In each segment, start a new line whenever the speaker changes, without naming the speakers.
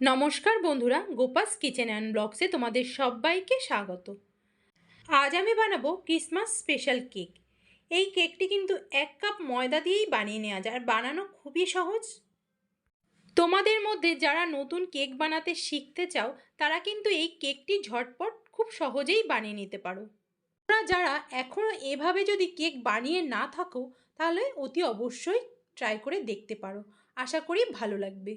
নমস্কার বন্ধুরা, গোপাস kitchen and ব্লগসে তোমাদের সবাইকে স্বাগত। আজ আমি বানাবো ক্রিসমাস স্পেশাল কেক এই কেকটি কিন্তু এক কাপ ময়দা দিয়েই বানিয়ে নেওয়া যায়, আর বানানো খুবই সহজ। তোমাদের মধ্যে যারা নতুন কেক বানাতে শিখতে চাও, তারা কিন্তু এই কেকটি ঝটপট খুব সহজেই বানিয়ে নিতে পারো। তোমরা যারা এখনও এভাবে যদি কেক বানিয়ে না থাকো, তাহলে অতি অবশ্যই ট্রাই করে দেখতে পারো। আশা করি ভালো লাগবে।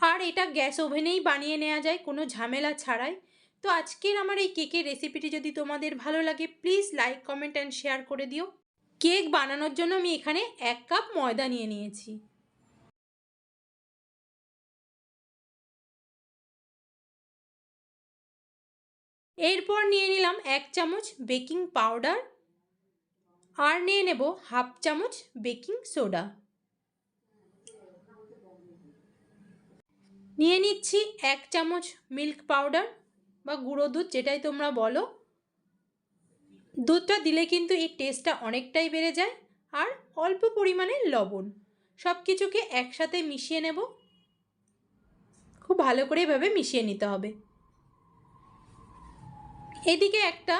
আর এটা গ্যাস ওভেনেই বানিয়ে নেওয়া যায়, কোনো ঝামেলা ছাড়াই। তো আজকের আমার এই কেকের রেসিপিটি যদি তোমাদের ভালো লাগে please like comment and share করে দিও। কেক বানানোর জন্য আমি এখানে এক কাপ ময়দা নিয়ে নিয়েছি। এরপর নিয়ে নিলাম এক চামচ বেকিং পাউডার। আর নিয়ে নেব হাফ চামচ বেকিং সোডা। নিয়ে নিচ্ছি এক চামচ মিল্ক পাউডার বা গুঁড়ো দুধ, যেটাই তোমরা বলো। দুধটা দিলে কিন্তু এই টেস্টটা অনেকটাই বেড়ে যায় আর অল্প পরিমাণে লবণ। সব কিছুকে একসাথে মিশিয়ে নেব। খুব ভালো করে এভাবে মিশিয়ে নিতে হবে। এদিকে একটা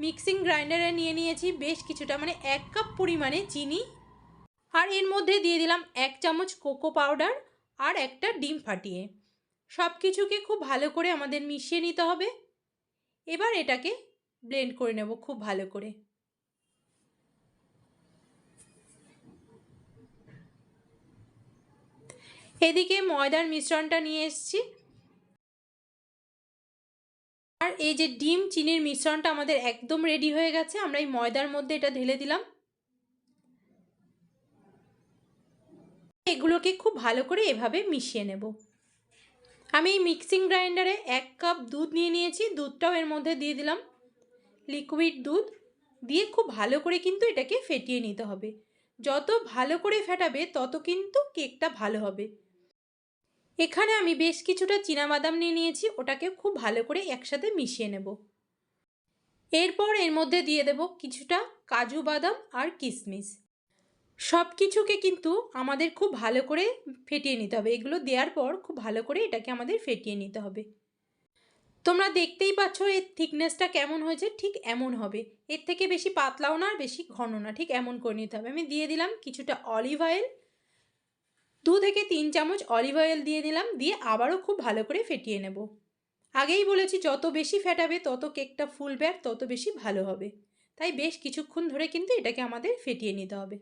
মিক্সিং গ্রাইন্ডারে নিয়ে নিয়েছি বেশ কিছুটা মানে এক কাপ পরিমাণে চিনি। আর এর মধ্যে দিয়ে দিলাম এক চামচ কোকো পাউডার আর একটা ডিম ফাটিয়ে। সব কিছুকে খুব ভালো করে আমাদের মিশিয়ে নিতে হবে। এবার এটাকে ব্লেন্ড করে নেব খুব ভালো করে। এদিকে ময়দার মিশ্রণটা নিয়ে এসছি। আর এই যে ডিম চিনির মিশ্রণটা আমাদের একদম রেডি হয়ে গেছে, আমরা এই ময়দার মধ্যে এটা ঢেলে দিলাম। এগুলোকে খুব ভালো করে এভাবে মিশিয়ে নেব। আমি এই মিক্সিং গ্রাইন্ডারে এক কাপ দুধ নিয়ে নিয়েছি। দুধটাও এর মধ্যে দিয়ে দিলাম। লিকুইড দুধ দিয়ে খুব ভালো করে কিন্তু এটাকে ফেটিয়ে নিতে হবে। যত ভালো করে ফেটাবে, তত কিন্তু কেকটা ভালো হবে। এখানে আমি বেশ কিছুটা বাদাম নিয়ে নিয়েছি। ওটাকে খুব ভালো করে একসাথে মিশিয়ে নেব। এরপর এর মধ্যে দিয়ে দেব কিছুটা কাজু বাদাম আর কিশমিশ সব কিছুকে কিন্তু আমাদের খুব ভালো করে ফেটিয়ে নিতে হবে। এগুলো দেওয়ার পর খুব ভালো করে এটাকে আমাদের ফেটিয়ে নিতে হবে। তোমরা দেখতেই পাচ্ছ এর থিকনেসটা কেমন হয়েছে? ঠিক এমন হবে। এর থেকে বেশি পাতলাও না আর বেশি ঘন না। ঠিক এমন করে নিতে হবে। আমি দিয়ে দিলাম কিছুটা অলিভ অয়েল দু থেকে তিন চামচ অলিভ অয়েল দিয়ে দিলাম। দিয়ে আবারও খুব ভালো করে ফেটিয়ে নেব। আগেই বলেছি, যত বেশি ফেটাবে, তত কেকটা ফুলবে আর তত বেশি ভালো হবে। তাই বেশ কিছুক্ষণ ধরে কিন্তু এটাকে আমাদের ফেটিয়ে নিতে হবে।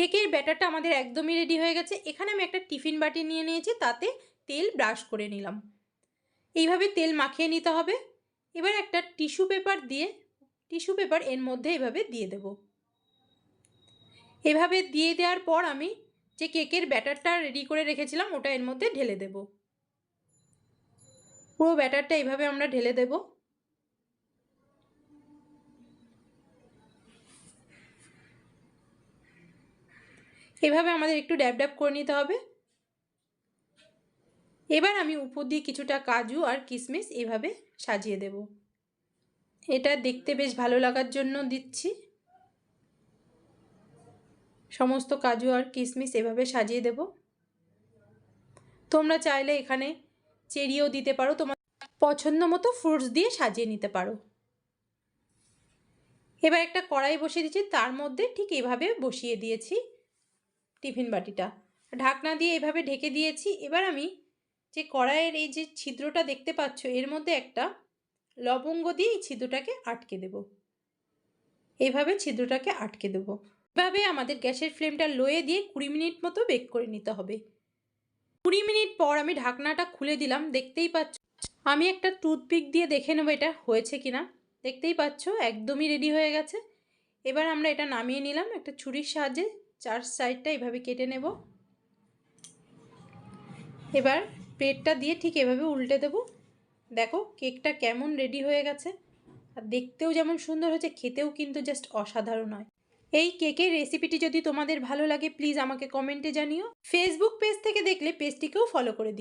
কেকের ব্যাটারটা আমাদের একদমই রেডি হয়ে গেছে। এখানে আমি একটা টিফিন বাটি নিয়ে নিয়েছি, তাতে তেল ব্রাশ করে নিলাম। এইভাবে তেল মাখিয়ে নিতে হবে। এবার একটা টিস্যু পেপার দিয়ে, টিস্যু পেপার এর মধ্যে এভাবে দিয়ে দেব। এভাবে দিয়ে দেওয়ার পর আমি যে কেকের ব্যাটারটা রেডি করে রেখেছিলাম, ওটা এর মধ্যে ঢেলে দেব। পুরো ব্যাটারটা এইভাবে আমরা ঢেলে দেবো। এভাবে আমাদের একটু ড্যাব ড্যাব করে নিতে হবে। এবার আমি উপর দিয়ে কিছুটা কাজু আর কিশমিশ এভাবে সাজিয়ে দেব। এটা দেখতে বেশ ভালো লাগার জন্য দিচ্ছি। সমস্ত কাজু আর কিশমিশ এভাবে সাজিয়ে দেব। তোমরা চাইলে এখানে চেরিও দিতে পারো, তোমার পছন্দ মতো ফ্রুটস দিয়ে সাজিয়ে নিতে পারো। এবার একটা কড়াই বসিয়ে দিচ্ছি, তার মধ্যে ঠিক এভাবে বসিয়ে দিয়েছি। টিফিন বাটিটা। ঢাকনা দিয়ে এভাবে ঢেকে দিয়েছি। এবার আমি যে কড়াইয়ের এই যে ছিদ্রটা দেখতে পাচ্ছ, এর মধ্যে একটা লবঙ্গ দিয়ে এই ছিদ্রটাকে আটকে দেব। এইভাবে ছিদ্রটাকে আটকে দেব। এভাবে আমাদের গ্যাসের ফ্লেমটা লোয়ে দিয়ে কুড়ি মিনিট মতো বেক করে নিতে হবে। কুড়ি মিনিট পর আমি ঢাকনাটা খুলে দিলাম। দেখতেই পাচ্ছ, আমি একটা টুথপিক দিয়ে দেখে নেব এটা হয়েছে কিনা দেখতেই পাচ্ছ, একদমই রেডি হয়ে গেছে। এবার আমরা এটা নামিয়ে নিলাম। একটা ছুরির সাহায্যে চার সাইডটা এভাবে কেটে নেব। এবার প্লেটটা দিয়ে ঠিক এভাবে উল্টে দেব। দেখো কেকটা কেমন রেডি হয়ে গেছে। আর দেখতেও যেমন সুন্দর হয়েছে, খেতেও কিন্তু জাস্ট অসাধারণ হয়। এই কেকের রেসিপিটি যদি তোমাদের ভালো লাগে, প্লিজ আমাকে কমেন্টে জানিও। ফেসবুক পেজ থেকে দেখলে পেজটিকেও ফলো করে দিও।